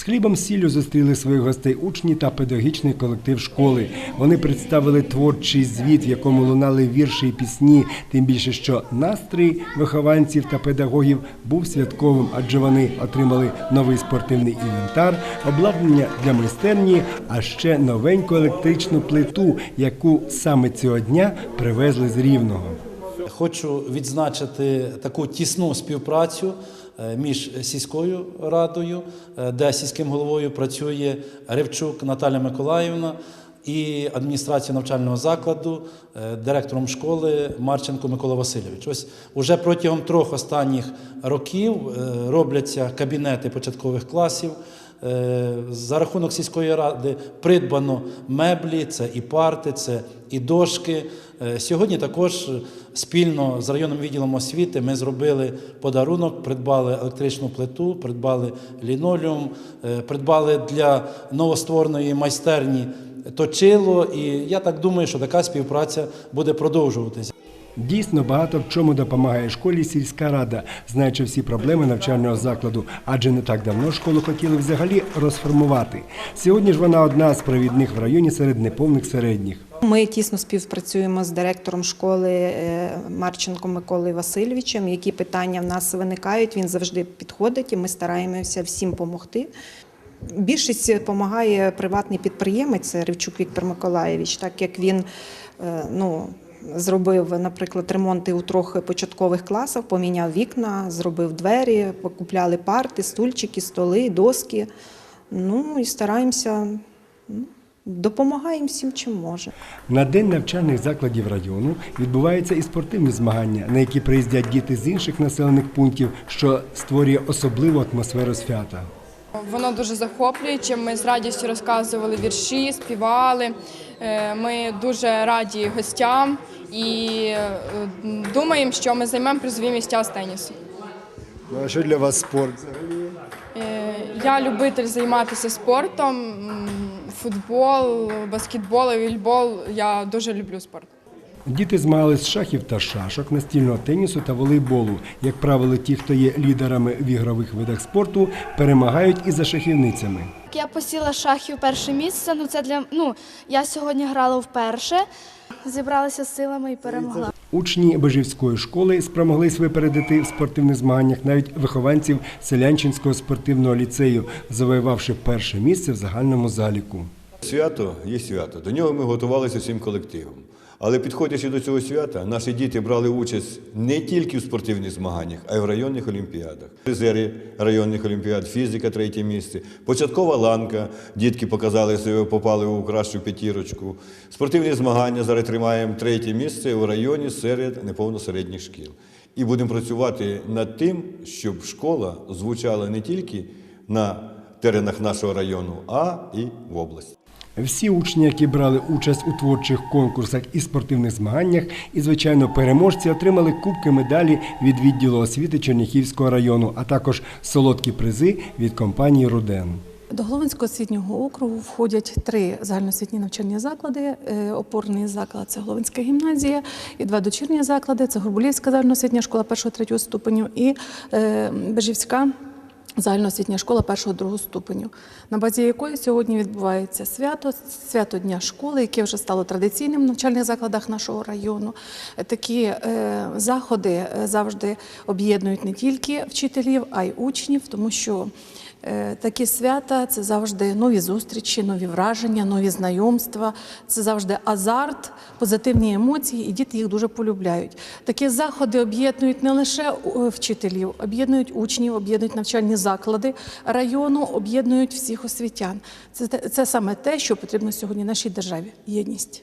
З хлібом сіллю зустріли своїх гостей учні та педагогічний колектив школи. Вони представили творчий звіт, в якому лунали вірші і пісні. Тим більше, що настрій вихованців та педагогів був святковим, адже вони отримали новий спортивний інвентар, обладнання для майстерні, а ще новеньку електричну плиту, яку саме цього дня привезли з Рівного. Хочу відзначити таку тісну співпрацю між сільською радою, е, де сільським головою працює Ревчук Наталя Миколаївна, і адміністрацією навчального закладу, е, директором школи Марченко Микола Васильович. Ось уже протягом трьох останніх років е, робляться кабінети початкових класів. Е, За рахунок сільської ради придбано меблі, це і парти, це і дошки. Е, Сьогодні також спільно з районним відділом освіти ми зробили подарунок, придбали електричну плиту, придбали лінолеум, е, придбали для новоствореної майстерні точило. І я так думаю, що така співпраця буде продовжуватися. Дійсно, багато в чому допомагає школі сільська рада, знаючи всі проблеми навчального закладу, адже не так давно школу хотіли взагалі розформувати. Сьогодні ж вона одна з провідних в районі серед неповних середніх. Ми тісно співпрацюємо з директором школи е, Марченко Миколою Васильовичем. Які питання в нас виникають, він завжди підходить, і ми стараємося всім допомогти. Більшість допомагає приватний підприємець Ривчук Віктор Миколаєвич, так як він е, ну, зробив, наприклад, ремонти у трьох початкових класах, поміняв вікна, зробив двері, покупляли парти, стульчики, столи, доски. Ну і стараємося. Допомагаємо всім, чим може. На день навчальних закладів району відбуваються і спортивні змагання, на які приїздять діти з інших населених пунктів, що створює особливу атмосферу свята. Воно дуже захоплююче. Ми з радістю розказували вірші, співали. Е, Ми дуже раді гостям і е, думаємо, що ми займемо призові місця з тенісу. Ну, а що для вас спорт? Е, Я любитель займатися спортом, футбол, баскетбол, вільбол. Я дуже люблю спорт. Діти змагались з шахів та шашок, настільного тенісу та волейболу. Як правило, ті, хто є лідерами в ігрових видах спорту, перемагають і за шахівницями. Я посіла шахів перше місце. Ну це для ну я сьогодні грала вперше, зібралася з силами і перемогла. Учні Бежівської школи спромоглись випередити в спортивних змаганнях навіть вихованців Селянчинського спортивного ліцею, завоювавши перше місце в загальному заліку. Свято є свято. До нього ми готувалися всім колективом. Але підходячи до цього свята, наші діти брали участь не тільки в спортивних змаганнях, а й в районних олімпіадах. Призери районних олімпіад, фізика третє місце, початкова ланка. Дітки показали себе, попали у кращу п'ятірочку. Спортивні змагання зараз тримаємо третє місце у районі серед неповносередніх шкіл. І будемо працювати над тим, щоб школа звучала не тільки на теренах нашого району, а і в області. Всі учні, які брали участь у творчих конкурсах і спортивних змаганнях, і, звичайно, переможці отримали кубки медалі від відділу освіти Черніхівського району, а також солодкі призи від компанії Руден. До Головинського освітнього округу входять три загальноосвітні навчальні заклади. Е, Опорний заклад це Головинська гімназія, і два дочірні заклади це Горбулівська загальноосвітня школа першого-третього ступеню і е, Бежівська загальноосвітня школа першого-другого ступеню, на базі якої сьогодні відбувається свято, свято Дня школи, яке вже стало традиційним в навчальних закладах нашого району. Такі е, заходи е, завжди об'єднують не тільки вчителів, а й учнів, тому що Такі свята це завжди нові зустрічі, нові враження, нові знайомства. Це завжди азарт, позитивні емоції, і діти їх дуже полюбляють. Такі заходи об'єднують не лише е, вчителів, об'єднують учнів, об'єднують навчальні заклади району, об'єднують всіх освітян. Це, це саме те, що потрібно сьогодні нашій державі єдність.